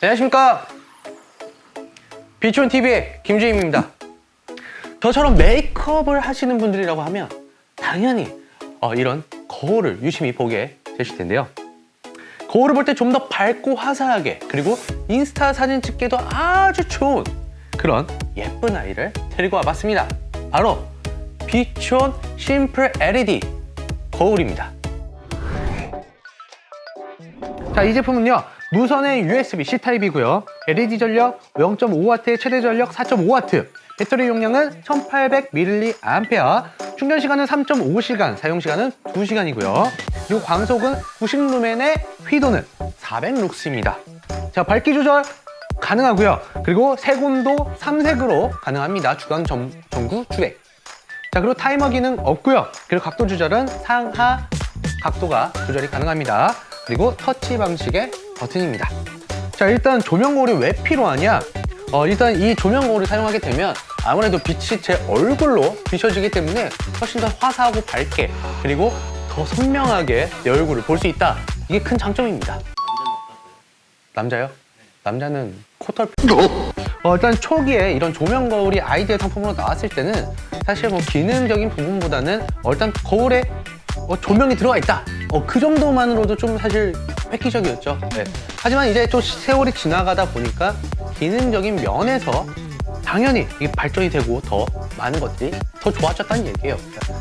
안녕하십니까 비촌 TV의 김주임입니다. 저처럼 메이크업을 하시는 분들이라고 하면 당연히 어, 이런 거울을 유심히 보게 되실 텐데요. 거울을 볼 때 좀 더 밝고 화사하게 그리고 인스타 사진 찍기도 아주 좋은 그런 예쁜 아이를 데리고 와봤습니다. 바로 비촌 심플 LED 거울입니다. 자, 이 제품은요. 무선의 USB-C 타입이고요. LED 전력 0.5W의 최대 전력 4.5W. 배터리 용량은 1800mAh. 충전 시간은 3.5시간, 사용 시간은 2시간이고요. 그리고 광속은 90루멘의 휘도는 400룩스입니다. 자, 밝기 조절 가능하고요. 그리고 색온도 3색으로 가능합니다. 주간 점, 전구 주액. 자, 그리고 타이머 기능 없고요. 그리고 각도 조절은 상하 각도가 조절이 가능합니다. 그리고 터치 방식의 버튼입니다. 자, 일단 조명 거울이 왜 필요하냐? 어, 일단 이 조명 거울을 사용하게 되면 아무래도 빛이 제 얼굴로 비춰지기 때문에 훨씬 더 화사하고 밝게 그리고 더 선명하게 내 얼굴을 볼 수 있다. 이게 큰 장점입니다. 남자요? 남자는 코털 어, 일단 초기에 이런 조명 거울이 아이디어 상품으로 나왔을 때는 사실 뭐 기능적인 부분보다는 어, 일단 거울에 어, 조명이 들어가 있다. 어, 그 정도만으로도 좀 사실 획기적이었죠. 네. 하지만 이제 좀 세월이 지나가다 보니까 기능적인 면에서 당연히 이게 발전이 되고 더 많은 것들이 더 좋아졌다는 얘기예요.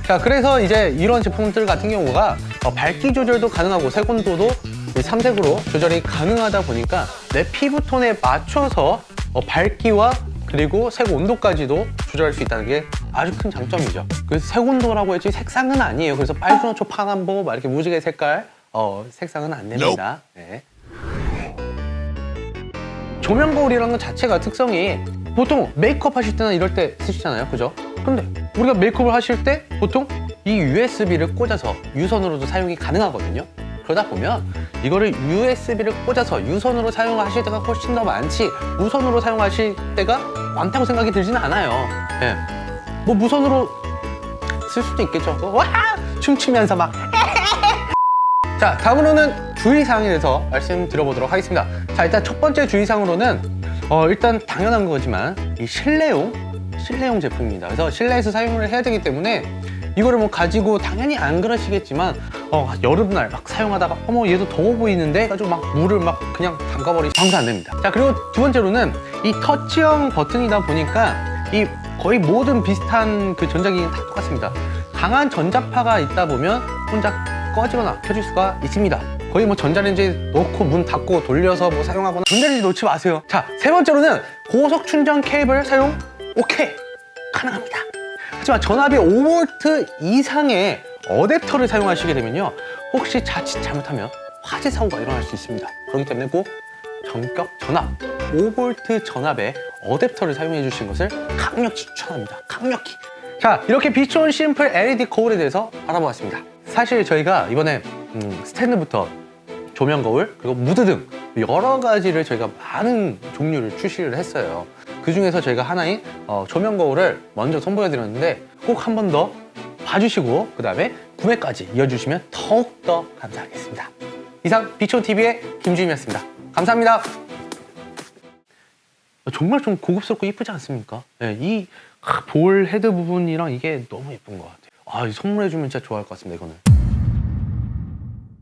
자, 그래서 이제 이런 제품들 같은 경우가 어, 밝기 조절도 가능하고 색온도도 이 삼색으로 조절이 가능하다 보니까 내 피부톤에 맞춰서 어, 밝기와 그리고 색 온도까지도 조절할 수 있다는 게 아주 큰 장점이죠. 그래서 색 온도라고 했지 색상은 아니에요. 그래서 빨주노초 파남보 막 이렇게 무지개 색깔 어, 색상은 안 됩니다. 네. 조명 거울이라는 것 자체가 특성이 보통 메이크업 하실 때나 이럴 때 쓰시잖아요. 그죠? 근데 우리가 메이크업을 하실 때 보통 이 USB를 꽂아서 유선으로도 사용이 가능하거든요. 그러다 보면 이거를 USB를 꽂아서 유선으로 사용하실 때가 훨씬 더 많지 무선으로 사용하실 때가 많다고 생각이 들지는 않아요. 예. 뭐 무선으로 쓸 수도 있겠죠. 와! 춤추면서 막 자, 다음으로는 주의사항에 대해서 말씀드려보도록 하겠습니다. 자, 일단 첫 번째 주의사항으로는 어, 일단 당연한 거지만 이 실내용, 실내용 제품입니다. 그래서 실내에서 사용을 해야 되기 때문에 이거를 뭐 가지고 당연히 안 그러시겠지만 어, 여름날 막 사용하다가 어머 얘도 더워 보이는데 해가지고 막 물을 막 그냥 담가버리 방수 안 됩니다. 자, 그리고 두 번째로는 이 터치형 버튼이다 보니까 이 거의 모든 비슷한 그 전자기기는 다 똑같습니다. 강한 전자파가 있다 보면 혼자 꺼지거나 켜질 수가 있습니다. 거의 뭐 전자레인지 넣고 문 닫고 돌려서 뭐 사용하거나 전자레인지 놓지 마세요. 자, 세 번째로는 고속 충전 케이블 사용 오케이 가능합니다. 하지만 전압이 5V 이상의 어댑터를 사용하시게 되면요. 혹시 자칫 잘못하면 화재 사고가 일어날 수 있습니다. 그렇기 때문에 꼭 전격 전압 5V 전압의 어댑터를 사용해 주신 것을 강력히 추천합니다. 강력히. 자, 이렇게 비촌 심플 LED 거울에 대해서 알아보았습니다. 사실 저희가 이번에 음, 스탠드부터 조명 거울 그리고 무드 등 여러 가지를 저희가 많은 종류를 출시를 했어요. 그 중에서 저희가 하나인 어, 조명 거울을 먼저 선보여 드렸는데 꼭 한 번 더 봐주시고 그 다음에 구매까지 이어주시면 더욱 더 감사하겠습니다. 이상 비촌 TV의 김주임이었습니다. 감사합니다. 정말 좀 고급스럽고 이쁘지 않습니까? 네, 이볼 헤드 부분이랑 이게 너무 예쁜 것 같아요. 아, 이 선물해주면 진짜 좋아할 것 같습니다, 이거는.